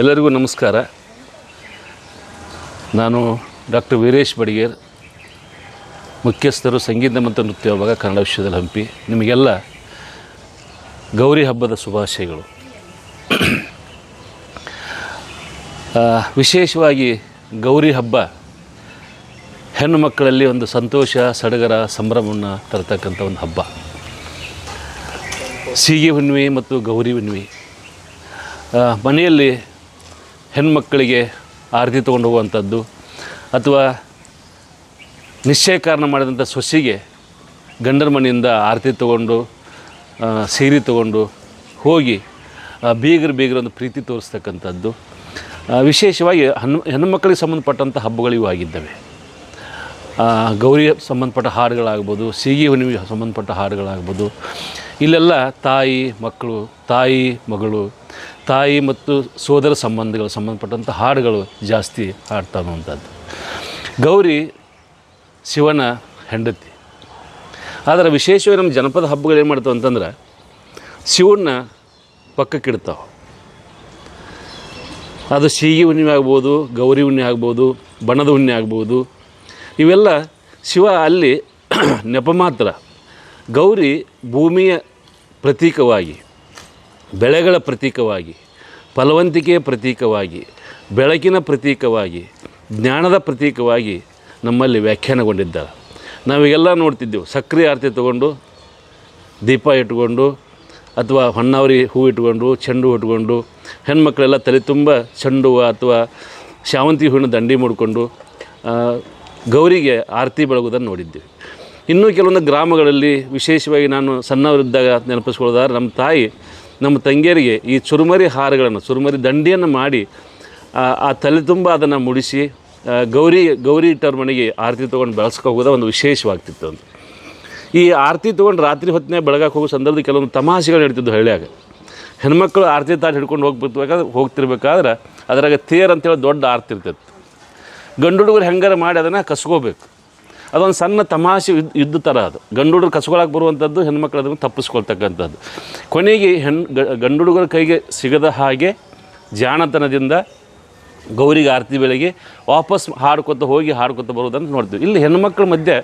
ಎಲ್ಲರಿಗೂ ನಮಸ್ಕಾರ. ನಾನು ಡಾಕ್ಟರ್ ವೀರೇಶ್ ಬಡಿಗೇರ್, ಮುಖ್ಯಸ್ಥರು ಸಂಗೀತ ಮತ್ತು ನೃತ್ಯ ವಿಭಾಗ ಕನ್ನಡ ವಿಶ್ವದಲ್ಲಿ ಹಂಪಿ. ನಿಮಗೆಲ್ಲ ಗೌರಿ ಹಬ್ಬದ ಶುಭಾಶಯಗಳು. ವಿಶೇಷವಾಗಿ ಗೌರಿ ಹಬ್ಬ ಹೆಣ್ಣು ಮಕ್ಕಳಲ್ಲಿ ಒಂದು ಸಂತೋಷ, ಸಡಗರ, ಸಂಭ್ರಮವನ್ನು ತರತಕ್ಕಂಥ ಒಂದು ಹಬ್ಬ. ಸೀಗೆ ಹುಣ್ಣಿಮೆ ಮತ್ತು ಗೌರಿ ಹುಣ್ಣಿಮೆ ಮನೆಯಲ್ಲಿ ಹೆಣ್ಮಕ್ಕಳಿಗೆ ಆರತಿ ತೊಗೊಂಡು ಹೋಗುವಂಥದ್ದು ಅಥವಾ ನಿಶ್ಚಯಕಾರಣ ಮಾಡಿದಂಥ ಸೊಸಿಗೆ ಗಂಡರ ಮನೆಯಿಂದ ಆರತಿ ತೊಗೊಂಡು ಸೀರೆ ತೊಗೊಂಡು ಹೋಗಿ ಬೀಗರು ಬೀಗರು ಒಂದು ಪ್ರೀತಿ ತೋರಿಸ್ತಕ್ಕಂಥದ್ದು. ವಿಶೇಷವಾಗಿ ಹೆಣ್ಣು ಹೆಣ್ಣುಮಕ್ಕಳಿಗೆ ಸಂಬಂಧಪಟ್ಟಂಥ ಹಬ್ಬಗಳಿವು ಆಗಿದ್ದಾವೆ. ಆ, ಗೌರಿ ಸಂಬಂಧಪಟ್ಟ ಹಾಡುಗಳಾಗ್ಬೋದು ಸೀಗಿ ಹುಣ್ಣಿಮೆಗೆ ಸಂಬಂಧಪಟ್ಟ ಹಾಡುಗಳಾಗ್ಬೋದು ಇಲ್ಲೆಲ್ಲ ತಾಯಿ ಮಕ್ಕಳು ತಾಯಿ ಮಗಳು ತಾಯಿ ಮತ್ತು ಸೋದರ ಸಂಬಂಧಗಳು, ಸಂಬಂಧಪಟ್ಟಂಥ ಹಾಡುಗಳು ಜಾಸ್ತಿ ಹಾಡ್ತಾ ಗೌರಿ ಶಿವನ ಹೆಂಡತಿ. ಆದರೆ ವಿಶೇಷವಾಗಿ ನಮ್ಮ ಜನಪದ ಹಬ್ಬಗಳು ಏನು ಮಾಡ್ತಾವೆ ಅಂತಂದ್ರೆ ಶಿವನ ಪಕ್ಕಕ್ಕಿಡ್ತಾವೆ ಅದು ಸೀಗಿ ಹುಣ್ಣಿಮೆ ಆಗ್ಬೋದು, ಗೌರಿ ಹುಣ್ಣಿ ಆಗ್ಬೋದು ಬಣದ ಹುಣ್ಣಿ ಆಗ್ಬೋದು. ಇವೆಲ್ಲ ಶಿವ ಅಲ್ಲಿ ನೆಪ ಮಾತ್ರ ಗೌರಿ ಭೂಮಿಯ ಪ್ರತೀಕವಾಗಿ ಬೆಳೆಗಳ ಪ್ರತೀಕವಾಗಿ, ಫಲವಂತಿಕೆಯ ಪ್ರತೀಕವಾಗಿ, ಬೆಳಕಿನ ಪ್ರತೀಕವಾಗಿ, ಜ್ಞಾನದ ಪ್ರತೀಕವಾಗಿ ನಮ್ಮಲ್ಲಿ ವ್ಯಾಖ್ಯಾನಗೊಂಡಿದ್ದಾರೆ. ನಾವೀಗೆಲ್ಲ ನೋಡ್ತಿದ್ದೆವು ಸಕ್ರೆ ಆರತಿ ತಗೊಂಡು, ದೀಪ ಇಟ್ಕೊಂಡು ಅಥವಾ ಹೊನ್ನಾವರಿ ಹೂ ಇಟ್ಕೊಂಡು ಚೆಂಡು ಹೂ ಇಟ್ಕೊಂಡು ಹೆಣ್ಮಕ್ಳೆಲ್ಲ ತಲೆ ತುಂಬ ಚೆಂಡು ಹೂವು ಅಥವಾ ಶಾವಂತಿ ಹೂವಿನ ದಂಡಿ ಮಾಡಿಕೊಂಡು ಗೌರಿಗೆ ಆರತಿ ಬೆಳಗುವುದನ್ನು ನೋಡಿದ್ದೆವು. ಇನ್ನೂ ಕೆಲವೊಂದು ಗ್ರಾಮಗಳಲ್ಲಿ ವಿಶೇಷವಾಗಿ ನಾನು ಸಣ್ಣವರಿದ್ದಾಗ ನೆನಪಿಸ್ಕೊಳ್ಳೋದಾದ್ರೆ ನಮ್ಮ ತಾಯಿ ನಮ್ಮ ತಂಗಿಯರಿಗೆ ಈ ಚುರುಮರಿ ಹಾರಗಳನ್ನು ಚುರುಮರಿ ದಂಡಿಯನ್ನು ಮಾಡಿ ಆ, ತಲೆ ತುಂಬ ಅದನ್ನು ಮುಡಿಸಿ ಗೌರಿ ಗೌರಿ ಇಟ್ಟವ್ರ ಮನೆಗೆ ಆರತಿ ತೊಗೊಂಡು ಬೆಳೆಸ್ಕೊ ಹೋಗೋದು ಒಂದು ವಿಶೇಷವಾಗ್ತಿತ್ತು ಅಂತ. ಈ ಆರತಿ ತೊಗೊಂಡು ರಾತ್ರಿ ಹೊತ್ತಿನ ಬೆಳಗಕ್ಕೆ ಹೋಗೋ ಸಂದರ್ಭದಲ್ಲಿ ಕೆಲವೊಂದು ತಮಾಷೆಗಳು ನಡೀತಿದ್ದು ಹಳ್ಳಿಯಾಗ. ಹೆಣ್ಮಕ್ಳು ಆರತಿ ತಾಟ್ ಹಿಡ್ಕೊಂಡು ಹೋಗ್ಬಿಡ್ಬೇಕಾದ್ರೆ ಹೋಗ್ತಿರ್ಬೇಕಾದ್ರೆ ಅದರಾಗ ತೇರ್ ಅಂತೇಳಿ ದೊಡ್ಡ ಆರತಿ ಇರ್ತಿತ್ತು ಗಂಡು ಹುಡುಗರು ಹೆಂಗಾರ ಮಾಡಿ ಅದನ್ನು ಕಸ್ಕೋಬೇಕು. ಅದೊಂದು ಸಣ್ಣ ತಮಾಷೆ ಯುದ್ಧ ಥರ ಅದು. ಗಂಡು ಹುಡುಗರು ಕಸ್ಕೊಳಕ್ಕೆ ಬರುವಂಥದ್ದು, ಹೆಣ್ಮಕ್ಳು ಅದನ್ನು ತಪ್ಪಿಸ್ಕೊಳ್ತಕ್ಕಂಥದ್ದು. ಕೊನೆಗೆ ಹೆಣ್ ಗಂಡು ಹುಡುಗರ ಕೈಗೆ ಸಿಗದ ಹಾಗೆ ಜಾಣತನದಿಂದ ಗೌರಿಗೆ ಆರತಿ ಬೆಳಗ್ಗೆ ವಾಪಸ್ ಹಾಡ್ಕೊತ ಹೋಗಿ ಹಾಡ್ಕೊತ ಬರೋದನ್ನು ನೋಡ್ತೀವಿ. ಇಲ್ಲಿ ಹೆಣ್ಮಕ್ಳ ಮಧ್ಯೆ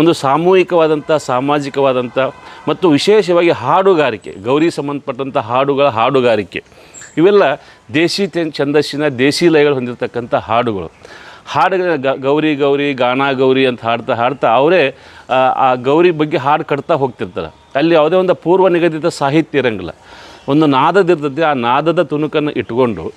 ಒಂದು ಸಾಮೂಹಿಕವಾದಂಥ, ಸಾಮಾಜಿಕವಾದಂಥ ಮತ್ತು ವಿಶೇಷವಾಗಿ ಹಾಡುಗಾರಿಕೆ, ಗೌರಿ ಸಂಬಂಧಪಟ್ಟಂಥ ಹಾಡುಗಳ ಹಾಡುಗಾರಿಕೆ. ಇವೆಲ್ಲ ದೇಶಿ ಛಂದಸ್ಸಿನ ದೇಶಿ ಲಯಗಳು ಹೊಂದಿರತಕ್ಕಂಥ ಹಾಡುಗಳು. ಹಾಡುಗಳ ಗೌರಿ ಗೌರಿ ಗಾನ ಗೌರಿ ಅಂತ ಹಾಡ್ತಾ ಹಾಡ್ತಾ ಅವರೇ ಆ, ಆ ಗೌರಿ ಬಗ್ಗೆ ಹಾಡು ಕಟ್ತಾ ಹೋಗ್ತಿರ್ತಾರೆ. ಅಲ್ಲಿ ಯಾವುದೇ ಒಂದು ಪೂರ್ವ ನಿಗದಿತ ಸಾಹಿತ್ಯ ಇರಂಗಿಲ್ಲ. ಒಂದು ನಾದದಿರ್ತದೆ ಆ ನಾದದ ತುಣುಕನ್ನು ಇಟ್ಕೊಂಡು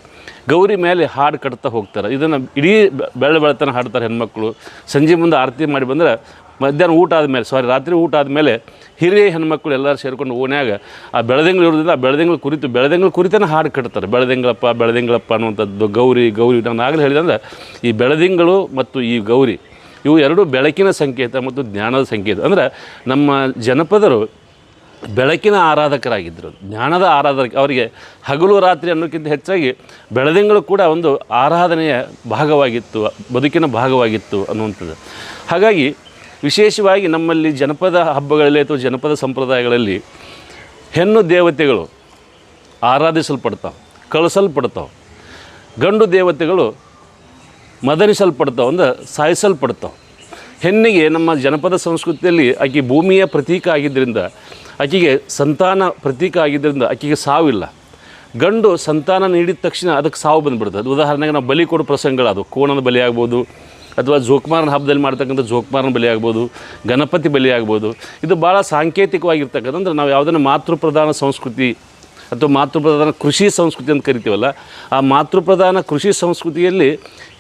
ಗೌರಿ ಮೇಲೆ ಹಾಡು ಕಟ್ತಾ ಹೋಗ್ತಾರೆ. ಇದನ್ನು ಇಡೀ ಬೆ- ಬೆಳ್ಳ ಬೆಳತನ ಹಾಡ್ತಾರೆ ಹೆಣ್ಮಕ್ಳು. ಸಂಜೆ ಮುಂದೆ ಆರತಿ ಮಾಡಿ ಬಂದರೆ ಮಧ್ಯಾಹ್ನ ಊಟ ಆದಮೇಲೆ ಸಾರಿ ರಾತ್ರಿ ಊಟ ಆದಮೇಲೆ ಹಿರಿಯ ಹೆಣ್ಮಕ್ಳು ಎಲ್ಲರೂ ಸೇರ್ಕೊಂಡು ಓನ್ಯಾಗ ಆ ಬೆಳದಿಂಗಳು ಇರೋದ್ರಿಂದ ಆ ಬೆಳದಿಂಗಳ ಕುರಿತು, ಬೆಳದಿಂಗಳ ಕುರಿತನ ಹಾಡು ಕಟ್ತಾರೆ. ಬೆಳದಿಂಗಳಪ್ಪ ಬೆಳದಿಂಗಳಪ್ಪ ಅನ್ನುವಂಥದ್ದು, ಗೌರಿ ಗೌರಿ ನಾನು ಆಗಲೇ ಹೇಳಿದಂದ್ರೆ ಈ ಬೆಳದಿಂಗಳು ಮತ್ತು ಈ ಗೌರಿ, ಇವು ಎರಡು ಬೆಳಕಿನ ಸಂಕೇತ ಮತ್ತು ಜ್ಞಾನದ ಸಂಕೇತ. ಅಂದರೆ ನಮ್ಮ ಜನಪದರು ಬೆಳಕಿನ ಆರಾಧಕರಾಗಿದ್ದರು. ಜ್ಞಾನದ ಆರಾಧಕ, ಅವರಿಗೆ ಹಗಲು ರಾತ್ರಿ ಅನ್ನೋಕ್ಕಿಂತ ಹೆಚ್ಚಾಗಿ ಬೆಳದಿಂಗಳು ಕೂಡ ಒಂದು ಆರಾಧನೆಯ ಭಾಗವಾಗಿತ್ತು, ಬದುಕಿನ ಭಾಗವಾಗಿತ್ತು ಅನ್ನುವಂಥದ್ದು. ಹಾಗಾಗಿ ವಿಶೇಷವಾಗಿ ನಮ್ಮಲ್ಲಿ ಜನಪದ ಹಬ್ಬಗಳಲ್ಲಿ ಅಥವಾ ಜನಪದ ಸಂಪ್ರದಾಯಗಳಲ್ಲಿ ಹೆಣ್ಣು ದೇವತೆಗಳು ಆರಾಧಿಸಲ್ಪಡ್ತಾವೆ, ಕಳಿಸಲ್ಪಡ್ತಾವೆ. ಗಂಡು ದೇವತೆಗಳು ಮದನಿಸಲ್ಪಡ್ತಾವೆ ಅಂದ್ರೆ ಸಾಯಿಸಲ್ಪಡ್ತಾವೆ. ಹೆಣ್ಣಿಗೆ ನಮ್ಮ ಜನಪದ ಸಂಸ್ಕೃತಿಯಲ್ಲಿ ಆಕೆ ಭೂಮಿಯ ಪ್ರತೀಕ ಆಗಿದ್ದರಿಂದ, ಆಕೆಗೆ ಸಂತಾನ ಪ್ರತೀಕ ಆಗಿದ್ದರಿಂದ ಆಕೆಗೆ ಸಾವಿಲ್ಲ. ಗಂಡು ಸಂತಾನ ನೀಡಿದ ತಕ್ಷಣ ಅದಕ್ಕೆ ಸಾವು ಬಂದುಬಿಡ್ತದೆ ಅದು ಉದಾಹರಣೆಗೆ ನಾವು ಬಲಿ ಕೊಡೋ ಪ್ರಸಂಗಗಳದು ಕೋಣದ ಬಲಿ ಆಗ್ಬೋದು ಅಥವಾ ಜೋಕ್ಮಾರನ ಹಬ್ಬದಲ್ಲಿ ಮಾಡ್ತಕ್ಕಂಥ ಜೋಕ್ಮಾರನ ಬಲಿ ಆಗ್ಬೋದು, ಗಣಪತಿ ಬಲಿ ಆಗ್ಬೋದು, ಇದು ಭಾಳ ಸಾಂಕೇತಿಕವಾಗಿರ್ತಕ್ಕಂಥ, ಅಂದ್ರೆ ನಾವು ಯಾವುದನ್ನು ಮಾತೃಪ್ರಧಾನ ಸಂಸ್ಕೃತಿ ಅಥವಾ ಮಾತೃಪ್ರಧಾನ ಕೃಷಿ ಸಂಸ್ಕೃತಿ ಅಂತ ಕರಿತೀವಲ್ಲ, ಆ ಮಾತೃಪ್ರಧಾನ ಕೃಷಿ ಸಂಸ್ಕೃತಿಯಲ್ಲಿ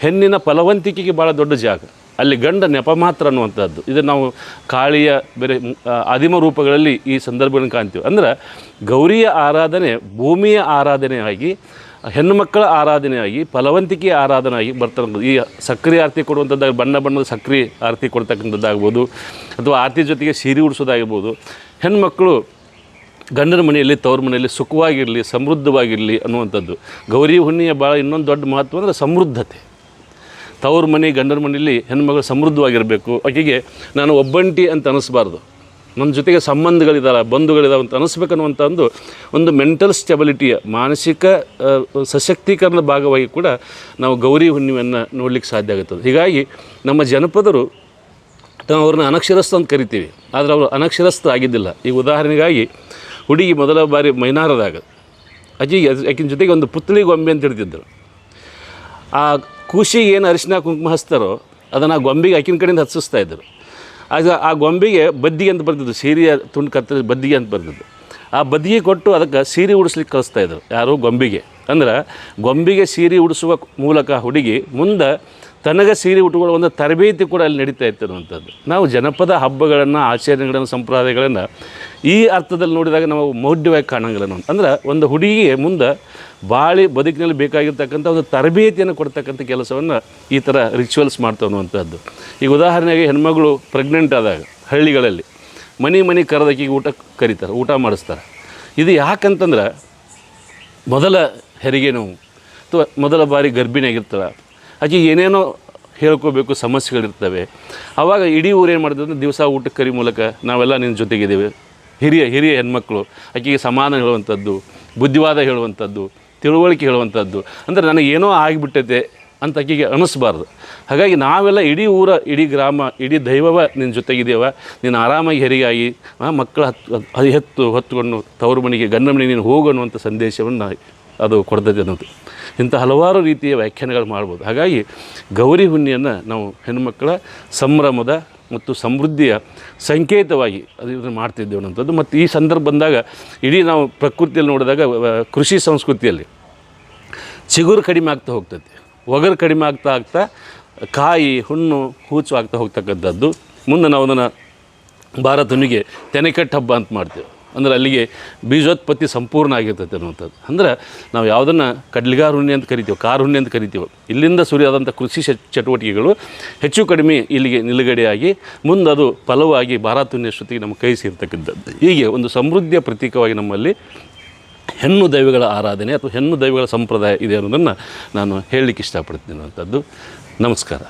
ಹೆಣ್ಣಿನ ಫಲವಂತಿಕೆಗೆ ಭಾಳ ದೊಡ್ಡ ಜಾಗ. ಅಲ್ಲಿ ಗಂಡ ನೆಪ ಮಾತ್ರ ಅನ್ನುವಂಥದ್ದು. ಇದು ನಾವು ಕಾಳಿಯ ಬೇರೆ ಆದಿಮ ರೂಪಗಳಲ್ಲಿ ಈ ಸಂದರ್ಭಗಳನ್ನು ಕಾಣ್ತೀವಿ. ಅಂದ್ರೆ ಗೌರಿಯ ಆರಾಧನೆ ಭೂಮಿಯ ಆರಾಧನೆಯಾಗಿ ಹೆಣ್ಣು ಮಕ್ಕಳ ಆರಾಧನೆಯಾಗಿ, ಫಲವಂತಿಕೆಯ ಆಗಿ ಬರ್ತಕ್ಕಂಥದ್ದು. ಈ ಸಕ್ರೆ ಆರತಿ ಕೊಡುವಂಥದ್ದು ಬಣ್ಣ ಬಣ್ಣದ ಸಕ್ರೆ ಆರತಿ ಕೊಡ್ತಕ್ಕಂಥದ್ದಾಗ್ಬೋದು, ಅಥವಾ ಆರತಿ ಜೊತೆಗೆ ಸೀರೆ ಉಡಿಸೋದಾಗಿರ್ಬೋದು. ಹೆಣ್ಣುಮಕ್ಕಳು ಗಂಡನ ಮನೆಯಲ್ಲಿ, ತವ್ರ ಮನೆಯಲ್ಲಿ ಸುಖವಾಗಿರಲಿ, ಸಮೃದ್ಧವಾಗಿರಲಿ ಅನ್ನುವಂಥದ್ದು. ಗೌರಿ ಹುಣ್ಣಿಯ ಭಾಳ ಇನ್ನೊಂದು ದೊಡ್ಡ ಮಹತ್ವ ಅಂದರೆ ಸಮೃದ್ಧತೆ. ತವ್ರ ಮನೆ, ಗಂಡನ ಮನೆಯಲ್ಲಿ ಹೆಣ್ಮಗಳು ಸಮೃದ್ಧವಾಗಿರಬೇಕು. ಆಕೆಗೆ, ನಾನು ಒಬ್ಬಂಟಿ ಅಂತ ಅನ್ನಿಸ್ಬಾರ್ದು. ನನ್ನ ಜೊತೆಗೆ ಸಂಬಂಧಗಳಿದ್ದಾರೆ ಬಂಧುಗಳಿದ್ದಾವೆ ಅಂತ ಅನಿಸ್ಬೇಕನ್ನುವಂಥ ಒಂದು ಒಂದು ಮೆಂಟಲ್ ಸ್ಟೆಬಿಲಿಟಿಯ ಮಾನಸಿಕ ಸಶಕ್ತೀಕರಣದ ಭಾಗವಾಗಿ ಕೂಡ ನಾವು ಗೌರಿ ಹುಣ್ಣಿಮೆಯನ್ನು ನೋಡಲಿಕ್ಕೆ ಸಾಧ್ಯ ಆಗುತ್ತದೆ. ಹೀಗಾಗಿ ನಮ್ಮ ಜನಪದರು ನಾವು ಅವ್ರನ್ನ ಅನಕ್ಷರಸ್ಥ ಅಂತ ಕರಿತೀವಿ. ಆದರೆ ಅವರು ಅನಕ್ಷರಸ್ಥ ಆಗಿದ್ದಿಲ್ಲ. ಈ ಉದಾಹರಣೆಗಾಗಿ ಹುಡುಗಿ ಮೊದಲ ಬಾರಿ ಮೈನಾರದಾಗ, ಅಜ್ಜಿ ಆಕಿನ ಜೊತೆಗೆ ಒಂದು ಪುತ್ಳಿ ಗೊಂಬೆ ಅಂತ ಹಿಡಿದಿದ್ದರು ಆ ಖುಷಿಗೆ ಏನು ಅರಿಶಿನ ಕುಂಕುಮ ಹಚ್ತಾರೋ ಅದನ್ನು ಗೊಂಬೆಗೆ ಆಕಿನ ಕಡೆಯಿಂದ ಹಚ್ಚಿಸ್ತಾ ಇದ್ದರು ಆಗ ಆ ಗೊಂಬೆಗೆ ಬದ್ದಿಗೆ ಅಂತ ಬರ್ತಿದ್ದು ಸೀರೆಯ ತುಂಡು ಕತ್ತ ಬದ್ದಿಗೆ ಅಂತ ಬರ್ತಿದ್ದು ಆ ಬದ್ದಿಗೆ ಕೊಟ್ಟು ಅದಕ್ಕೆ ಸೀರೆ ಉಡಿಸ್ಲಿಕ್ಕೆ ಕಳಿಸ್ತಾ ಇದ್ರು ಯಾರು ಗೊಂಬೆಗೆ. ಅಂದ್ರೆ ಗೊಂಬೆಗೆ ಸೀರೆ ಉಡಿಸುವ ಮೂಲಕ ಹುಡುಗಿ ಮುಂದೆ ತನಗೆ ಸೀರೆ ಉಟ್ಕೊಳ್ಳೋ ಒಂದು ತರಬೇತಿ ಕೂಡ ಅಲ್ಲಿ ನಡೀತಾ ಇತ್ತು ಅನ್ನುವಂಥದ್ದು ನಾವು ಜನಪದ ಹಬ್ಬಗಳನ್ನು, ಆಚರಣೆಗಳನ್ನು, ಸಂಪ್ರದಾಯಗಳನ್ನು ಈ ಅರ್ಥದಲ್ಲಿ ನೋಡಿದಾಗ ನಾವು ಮೌಢ್ಯವಾಗಿ ಕಾಣಂಗಿಲ್ಲ ಅಂದ್ರೆ ಒಂದು ಹುಡುಗಿಗೆ ಮುಂದೆ ಬಾಳಿ ಬದುಕಿನಲ್ಲಿ ಬೇಕಾಗಿರ್ತಕ್ಕಂಥ ಒಂದು ತರಬೇತಿಯನ್ನು ಕೊಡ್ತಕ್ಕಂಥ ಕೆಲಸವನ್ನು ಈ ಥರ ರಿಚುವಲ್ಸ್ ಮಾಡ್ತಾ ಅನ್ನುವಂಥದ್ದು. ಈಗ ಉದಾಹರಣೆಗೆ ಹೆಣ್ಮಗಳು ಪ್ರೆಗ್ನೆಂಟ್ ಆದಾಗ, ಹಳ್ಳಿಗಳಲ್ಲಿ ಮನೆ ಮನೆ ಕರೆದಕ್ಕಿಗೆ ಊಟ ಕರೀತಾರೆ, ಊಟ ಮಾಡಿಸ್ತಾರೆ. ಇದು ಯಾಕಂತಂದ್ರೆ ಮೊದಲ ಹೆರಿಗೆ ನೋವು ಅಥವಾ ಮೊದಲ ಬಾರಿ ಗರ್ಭಿಣಿಯಾಗಿರ್ತಾರೆ ಆಕೆ ಏನೇನೋ ಹೇಳ್ಕೋಬೇಕು, ಸಮಸ್ಯೆಗಳಿರ್ತವೆ. ಆವಾಗ ಇಡೀ ಊರು ಏನು ಅಂದ್ರೆ ದಿವಸ ಊಟಕ್ಕೆ ಕರಿ ಮೂಲಕ ನಾವೆಲ್ಲ ನಿನ್ನ ಜೊತೆಗಿದ್ದೇವೆ. ಹಿರಿಯ ಹಿರಿಯ ಹೆಣ್ಮಕ್ಳು ಆಕೆಗೆ ಸಮಾನ ಹೇಳುವಂಥದ್ದು, ಬುದ್ಧಿವಾದ ಹೇಳುವಂಥದ್ದು. ತಿಳುವಳಿಕೆ ಹೇಳುವಂಥದ್ದು. ಅಂದರೆ ನನಗೆ ಏನೋ ಆಗಿಬಿಟ್ಟೈತೆ ಅಂತ ಆಕೆಗೆ ಅನಿಸ್ಬಾರ್ದು. ಹಾಗಾಗಿ ನಾವೆಲ್ಲ ಇಡೀ ಊರ, ಇಡೀ ಗ್ರಾಮ, ಇಡೀ ದೈವವ ನಿನ್ನ ಜೊತೆಗಿದ್ದೇವ. ನೀನು ಆರಾಮಾಗಿ ಹೆರಿಗಾಗಿ ಮಕ್ಕಳ ಹತ್ತು ಹೆತ್ತು ಹೊತ್ತುಕೊಂಡು ತವರು ಮನೆಗೆ, ಗಂಡ ಮನೆಗೆ ನೀನು ಹೋಗು ಅನ್ನುವಂಥ ಸಂದೇಶವನ್ನು ಅದು ಕೊಡ್ತದೆ ಅನ್ನೋದು. ಇಂಥ ಹಲವಾರು ರೀತಿಯ ವ್ಯಾಖ್ಯಾನಗಳು ಮಾಡ್ಬೋದು. ಹಾಗಾಗಿ ಗೌರಿ ಹುಣ್ಣಿಯನ್ನು ನಾವು ಹೆಣ್ಣುಮಕ್ಕಳ ಸಂಭ್ರಮದ ಮತ್ತು ಸಮೃದ್ಧಿಯ ಸಂಕೇತವಾಗಿ ಅದು ಇದನ್ನು ಮಾಡ್ತಿದ್ದೇವೆ ಅನ್ನೋಂಥದ್ದು ಮತ್ತು ಈ ಸಂದರ್ಭ ಬಂದಾಗ ಇಡೀ ನಾವು ಪ್ರಕೃತಿಯಲ್ಲಿ ನೋಡಿದಾಗ ಕೃಷಿ ಸಂಸ್ಕೃತಿಯಲ್ಲಿ ಚಿಗುರು ಕಡಿಮೆ ಆಗ್ತಾ ಹೋಗ್ತೈತಿ ಒಗರು ಕಡಿಮೆ ಆಗ್ತಾ ಆಗ್ತಾ ಕಾಯಿ, ಹುಣ್ಣು, ಹೂಚು ಆಗ್ತಾ ಹೋಗ್ತಕ್ಕಂಥದ್ದು. ಮುಂದೆ ನಾವು ಅದನ್ನು ಭಾರತನಿಗೆ ತೆನೆಕಟ್ಟು ಹಬ್ಬ ಅಂತ ಮಾಡ್ತೇವೆ. ಅಂದ್ರೆ ಅಲ್ಲಿಗೆ ಬೀಜೋತ್ಪತ್ತಿ ಸಂಪೂರ್ಣ ಆಗಿರ್ತೈತೆ ಅನ್ನುವಂಥದ್ದು. ಅಂದ್ರೆ ನಾವು ಯಾವುದನ್ನು ಕಡ್ಲಿಗಾರ ಹುಣ್ಣಿ ಅಂತ ಕರಿತೀವಿ ಕಾರು ಹುಣ್ಣಿ ಅಂತ ಕರಿತೀವಿ, ಇಲ್ಲಿಂದ ಸುರಿಯಾದಂಥ ಕೃಷಿ ಚಟುವಟಿಕೆಗಳು ಹೆಚ್ಚು ಕಡಿಮೆ ಇಲ್ಲಿಗೆ ನಿಲುಗಡೆಯಾಗಿ, ಮುಂದೆ ಅದು ಫಲವಾಗಿ ಭಾರತ ಹುಣ್ಣಿಯಷ್ಟೊತ್ತಿಗೆ ನಮ್ಮ ಕೈ ಸೇರ್ತಕ್ಕಂಥದ್ದು. ಹೀಗೆ ಒಂದು ಸಮೃದ್ಧಿಯ ಪ್ರತೀಕವಾಗಿ ನಮ್ಮಲ್ಲಿ ಹೆಣ್ಣು ದೈವಗಳ ಆರಾಧನೆ ಅಥವಾ ಹೆಣ್ಣು ದೈವಗಳ ಸಂಪ್ರದಾಯ ಇದೆ ಅನ್ನೋದನ್ನು ನಾನು ಹೇಳಲಿಕ್ಕೆ ಇಷ್ಟಪಡ್ತೀನಿ ಅನ್ನುವಂಥದ್ದು. ನಮಸ್ಕಾರ.